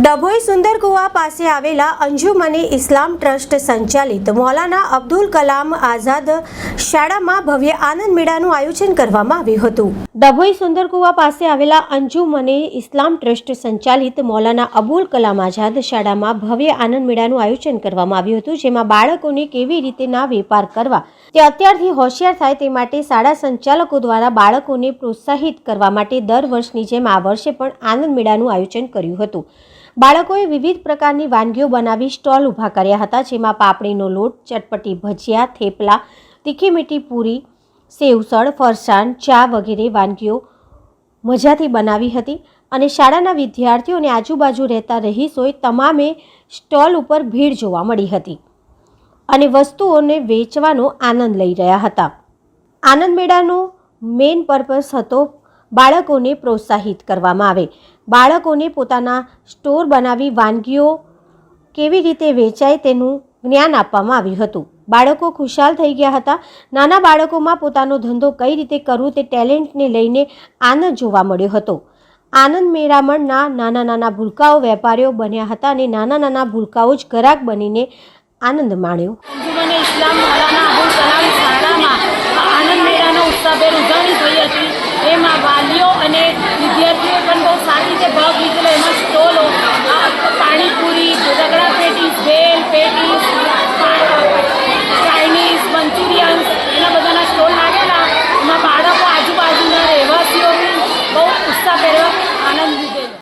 ડભોઈ સુંદર કુવા પાસે આવેલા અંજુમની ઇસ્લામ ટ્રસ્ટ સંચાલિત મૌલાના અબ્દુલ કલામ આઝાદ શાળામાં ભવ્ય આનંદ મેળાનું આયોજન કરવામાં આવ્યું હતું. ડભોઈ સુંદરકુવા પાસે આવેલા અંજુમને ઇસ્લામ ટ્રસ્ટ સંચાલિત મૌલાના અબુલ કલામ આઝાદ શાળામાં ભવ્ય આનંદ મેળાનું આયોજન કરવામાં આવ્યું હતું, જેમાં બાળકોને કેવી રીતે ના વેપાર કરવા તે અત્યારથી હોશિયાર થાય તે માટે શાળા સંચાલકો દ્વારા બાળકોને પ્રોત્સાહિત કરવા માટે દર વર્ષની જેમ આ વર્ષે પણ આનંદ મેળાનું આયોજન કર્યું હતું. બાળકોએ વિવિધ પ્રકારની વાનગીઓ બનાવી સ્ટોલ ઊભા કર્યા હતા, જેમાં પાપડીનો લોટ, ચટપટી ભજીયા, થેપલા તીખી મીઠી પૂરી સેવસળ ફરસાણ, ચા વગેરે વાનગીઓ મજાથી બનાવી હતી અને શાળાના વિદ્યાર્થીઓ આજુબાજુ રહેતા રહીશોએ તમામે સ્ટોલ ઉપર ભીડ જોવા મળી હતી અને વસ્તુઓને વેચવાનો આનંદ લઈ રહ્યા હતા. આનંદ મેળાનો મેઇન પર્પસ હતો બાળકોને પ્રોત્સાહિત કરવામાં આવે. બાળકોને પોતાના સ્ટોર બનાવી વાનગીઓ કેવી રીતે વેચાય તેનું જ્ઞાન આપવામાં આવ્યું હતું. બાળકો ખુશાલ થઈ ગયા હતા. નાના બાળકોમાં પોતાનો ધંધો કઈ રીતે કરવું તે ટેલેન્ટને લઈને આનંદ જોવા મળ્યો હતો. આનંદ મેળામણના નાના નાના ભૂલકાઓ વેપારીઓ બન્યા હતા અને નાના નાના ભૂલકાઓ જ ગરાક બનીને આનંદ માણ્યો. ઇસ્લામ